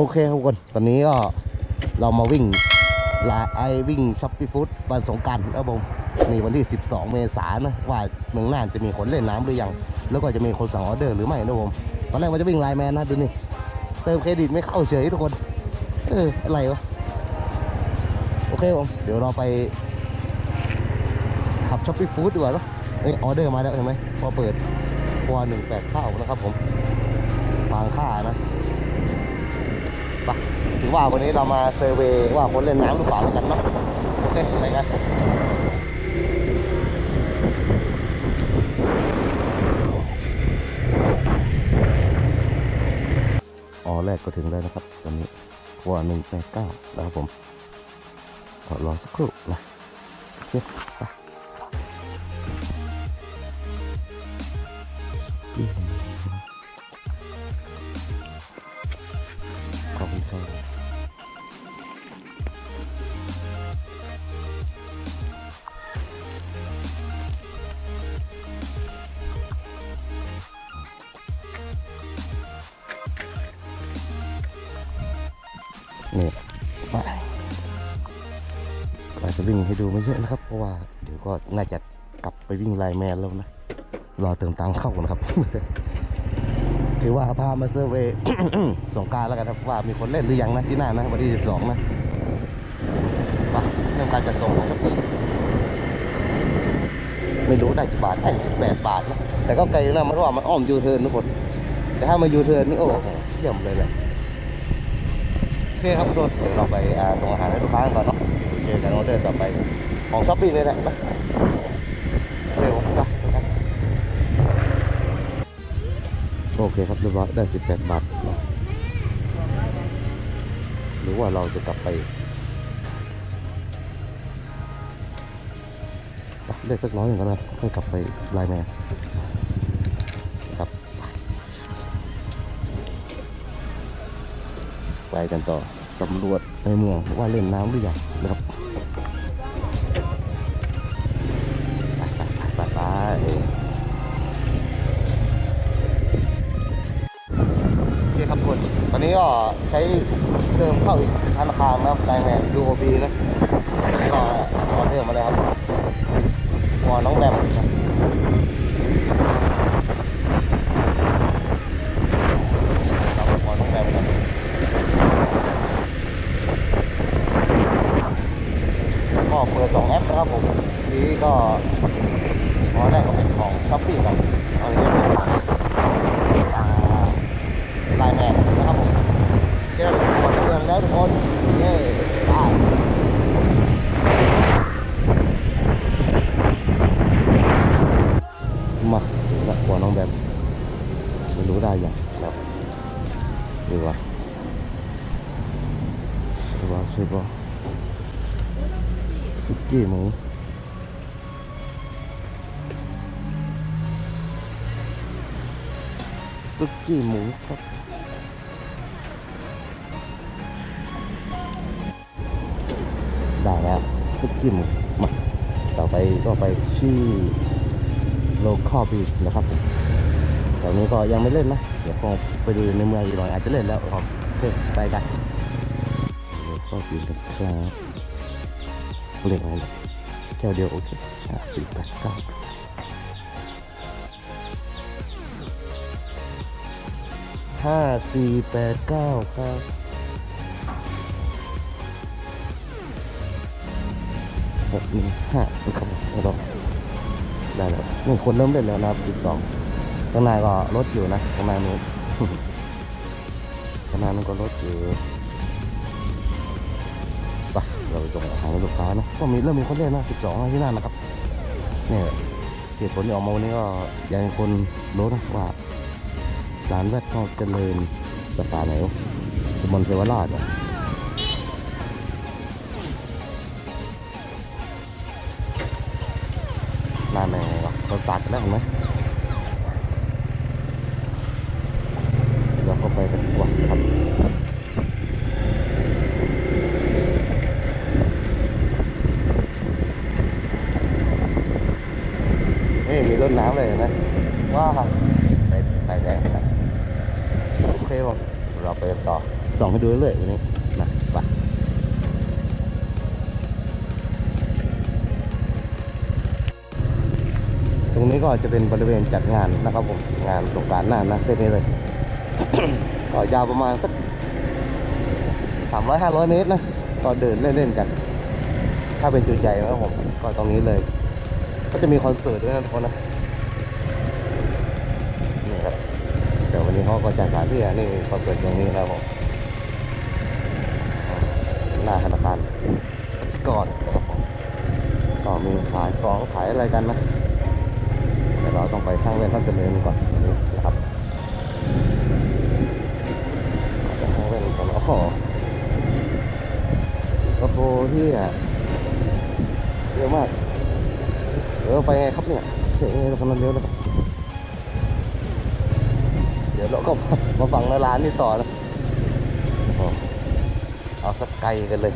โอเคครับทุกคน ตอนนี้ก็เรามาวิ่งลาไอวิ่งช็อปปี้ฟู้ดวันสงกรารครับผมนี่วันที่ 12 เมษายนนะว่าเมืองน่านจะมีคนเล่นน้ำหรือยัง แล้วก็จะมีคนสั่งออเดอร์หรือไม่นะผมตอนแรกว่าจะวิ่งไลน์แมนนะดูนี่เติมเครดิตไม่เข้าเฉยทุกคนเอออะไรวะโอเคผมเดี๋ยวเราไปขับช็อปปี้ฟู้ดดีกว่าเนอะเอ้ยออเดอร์มาแล้วเห็นไหมพอเปิดครัวหนึ่งแปดข้าวนะครับผมฟางค่านะ ไปถือว่าวันนี้เรามาเซอร์เวย์ว่าคนเล่นน้ำหรือเปล่าแล้วกันเนาะโอเคไปกันอ๋อแรกก็ถึงแล้วนะครับ ตอนนี้ครัวหนึ่งแปดเก้าแล้วครับผมขอรอสักครู่นะโอเคไป นี่ไปเราจะวิ่งให้ดูไม่เยอะนะครับ เพราะว่าเดี๋ยวก็น่าจะกลับไปวิ่งไลแมนแล้วนะรอเติมตังเข้าก่อนครับ ถือว่าพามาเซอร์เวย์สงการแล้วกันครับว่ามีคนเล่นหรือยังนะที่หน้านะวันที่12นะไปเริ่มการจัดส่งนะครับไม่รู้ได้กี่บาทได้18บาทนะแต่ก็ไกลนะมันว่ามันอ้อมยูเทิร์นทุกคนแต่ถ้ามายูเทิร์นนี่โอ้โหเยี่ยมเลยเลยโอ เคครับทุกคนเดี๋ยวเราไปอ่าส่งอาหารให้ลูกค้ากันก่อนเนาะเจอกันออเดอร์ต่อไปของช้อปปี้เลยแหละนะเร็วไปโอเคครับเรียบร้อยได้ 18 บาทหรือว่าเราจะกลับไปอะเรียกสักร้อยหนึ่งก็ได้ค่อยกลับไปไลน์แมนครับไปกันต่อ สำรวจในเมืองว่าเล่นน้ำหรือยังนะครับไปไปไปไปโอเคครับคุณตอนนี้ก็ใช้เติมเข้าอีกธนาคารนะครับไลน์แมน UOB นะก็ออเติม ดูว่าช่วยบอสุกี้หมูสุกี้หมูครับได้แล้วทุกกิมมาต่อไปก็ไปที่โลคอบีนะครับแต่นี้ก็ยังไม่เล่นนะ เดี๋ยวคงไปดูในเมืองอีกหน่อยอาจจะเล่นแล้วครับโอเคไปกัน โลคอบีนะครับเรียกอะไรนะแก้วเดียวโอเคห้าสี่แปดเก้าห้าสี่แปดเก้าครับหกหนึ่งห้าครับแล้วก็ได้แล้วหนี่งคนเริ่มเล่นแล้วนะครับสิบสองข้างในก็ลดอยู่นะข้างในนู้นข้างในมันก็ลดอยู่ เราไปส่งอาหารให้ลูกค้านะก็มีเริ่มมีคนเล่นนะสิบสองที่นั่นนะครับเนี่ยเหตุผลที่ออกมาวันนี้ก็ยังคนรู้นะว่าร้านแวดก็เจริญสาขาไหนวะสมนเทวราชอะนานเลยก็เขาสักได้วเห็นไหมเราก็ไปกันดีกว่าครับ นน้ำเลยนะว้าวไปไปแดงครับโอเคผมเราไปต่อส่องให้ดูเรื่อยๆวันนี้นะไปตรงนี้ก็จะเป็นบริเวณจัดงานนะครับผมงานสงการหน้านะเส้นนี้เลยก็ยาวประมาณสักสามร้อยห้าร้อยเมตรนะก็เดินเล่นๆกัน ถ้าเป็นจุดใหญ่นะครับผมก็ตรงนี้เลย ก็จะมีคอนเสิร์ตด้วยนะทุกคนนะ เขาก็จัดสถานที่อนี่คอเสิร์ตตรงนี้นะครับผมหน้าธนาคารกสิกรนะครับก็มีขายของขายอะไรกันนะเดี๋ยวเราต้องไปข้างเล่นท่านเจริญก่อนนี้นะครับข้างเล่นก่อนโอ้โหโอ้โหที่อะเยอะมากเดี๋ยวเราไปไงครับเนี่ยเฮ้ยเรากำลังเลี้ยวแล้วครับ ดี๋ยวเราก็มาฟังในร้านนี่ต่อนะเอาสักไกลกันเลย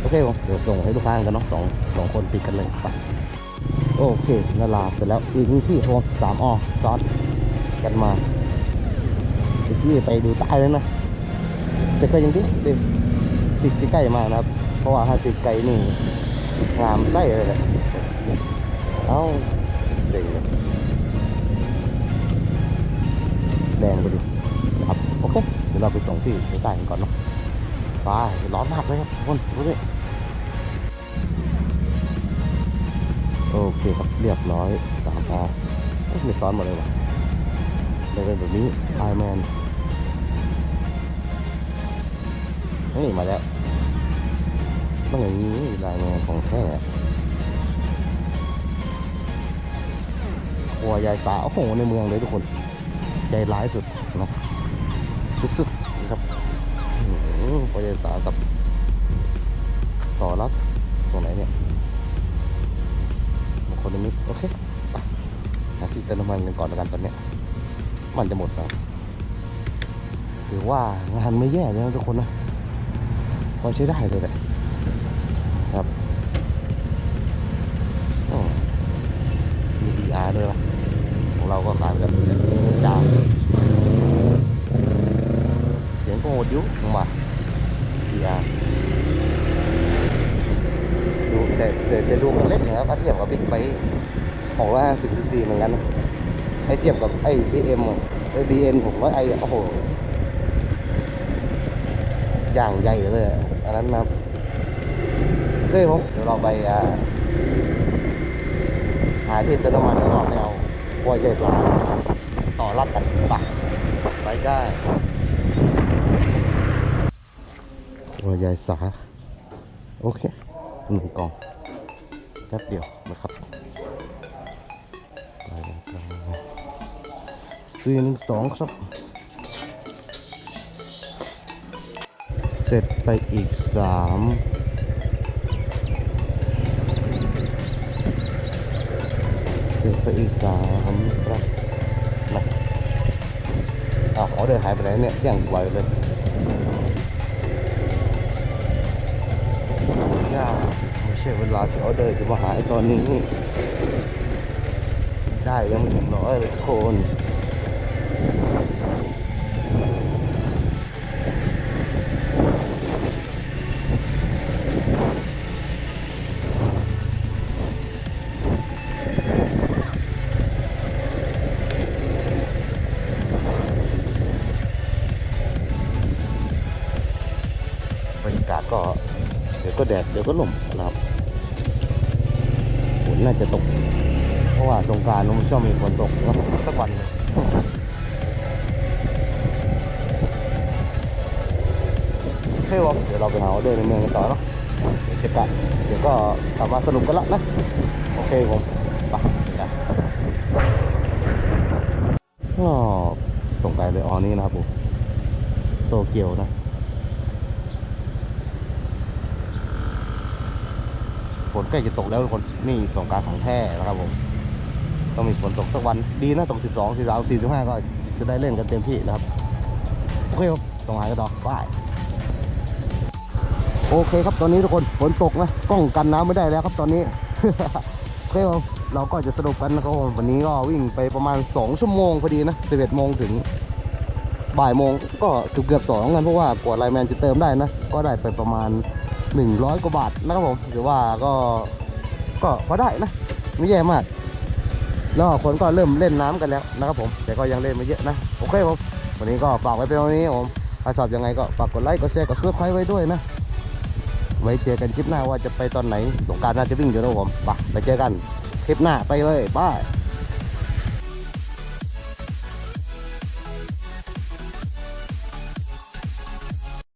โอเคผมเดี๋ยวส่งให้ลูกค้ากันเนาะสองสองคนติดกันเลยไปโอเคนาลาเสร็จแล้วอีกที่โทรสามอซ้อนกันมาอีกที่ไปดูใต้เลยนะแต่ก็ยังติดติดติดใกล้มากนะครับ เพราะว่าถ้าติดไกลนี่งามได้เลยแหละเอ้าเจ๋งเลย แดงไปดินะครับโอเคเดี๋ยวเราไปส่งที่ใต้กันก่อนเนาะไปร้อนมากเลยครับทุกคนดูดิโอเคครับเรียบร้อยสามออไม่ซ้อนหมดเลยว่ะเลยเป็นแบบนี้ไอแมนนี่มาแล้วต้องอย่างนี้ลายงานของแท้ครัวยายสาโอ้โหในเมืองเลยทุกคน ใจร้ายสุดเนาะสุดๆนะครับอื้อหือครัวยายสากับต่อรับตรงไหนเนี่ยมงคนนิมิตโอเคไปหาที่เติมน้ำมันกันก่อนแล้วกันตอนเนี้ยมันจะหมดแล้วถือว่างานไม่แย่เลยนะทุกคนนะพอใช้ได้เลยแหละครับอ๋อมี DR ด้วยนะของเราก็ขายแบบ เสียงก็โหดยุลงมา DR ดูแต่แต่แต่ดูมันเล็กนะครับถ้าเทียบกับบิ๊กไบค์ของว่าสิบซีซีเหมือนกันนะให้เทียบกับไอ้ BM ไอ้ BN ผมว่าไอโอ้โหอย่างใหญ่เลยอันนั้นนะครับโอเคผมเดี๋ยวเราไปอ่าหาที่เติมน้ำมันแล้วก็ไปเอากล้วยใหญ่ปลา ต่อรับกันไปไปได้กล้วใหญ่สา โอเคหนึ่งกล่องแป๊บเดียวนะครับไปกันต่อสี่หนึ่งสองครับ เสร็จไปอีกสามเดินไปอีกสามครับ อ้าวเขาเดินหายไปไหนเนี่ยย่างไวเลยยาไม่ใช่เวลาที่เอาเดินจะมาหายตอนนี้ ได้ยังไม่ถึงร้อยเลยคน แดดเดี๋ยวก็หลมนะครับฝนน่าจะตก เพราะว่าสงกรารมันชอบมีฝนตกนะสักวันหนึ่งโอเคผมเดี๋ยวเราไปหาเดอร์ในเมืองกันต่อเนาะเดี๋ยวจะกะเดี๋ยวก็กลับมาสรุปกันละนะ โอเคผมไปนะก็ส่งไปเลยออนี้นะครับผมโตเกียวนะ ฝนใกล้จะตกแล้วทุกคนนี่สงการของแท้นะครับผมต้องมีฝนตกสักวันดีนะตก 12 13 45 ก็จะได้เล่นกันเต็มที่นะครับ โอเคครับส่งหายกันต่อบายโอเคครับตอนนี้ทุกคนฝนตกนะกล้องกันน้ำไม่ได้แล้วครับตอนนี้โอเคครับเราก็จะสรุปกันนะครับผมวันนี้ก็วิ่งไปประมาณ 2 ชั่วโมงพอดีนะ11โมงถึงบ่ายโมงก็เกือบเกือบสองกันเพราะว่ากว่าไลแมนจะเติมได้นะ ก็ได้ไปประมาณ 100 กว่าบาทนะครับผมหรือว่าก็ก็พอได้นะไม่แย่มากแล้วคนก็เริ่มเล่นน้ำกันแล้วนะครับผม แต่ก็ยังเล่นไม่เยอะนะโอเคผมวันนี้ก็ฝากไว้เป็นวันนี้ผมถ้าชอบยังไงก็ฝากกดไลค์กดแชร์กดซับสไครต์ไว้ด้วยนะไว้เจอกันคลิปหน้าว่าจะไปตอนไหนสงการน่าจะวิ่งอยู่นะผมไปไปเจอกันคลิปหน้าไปเลยบาย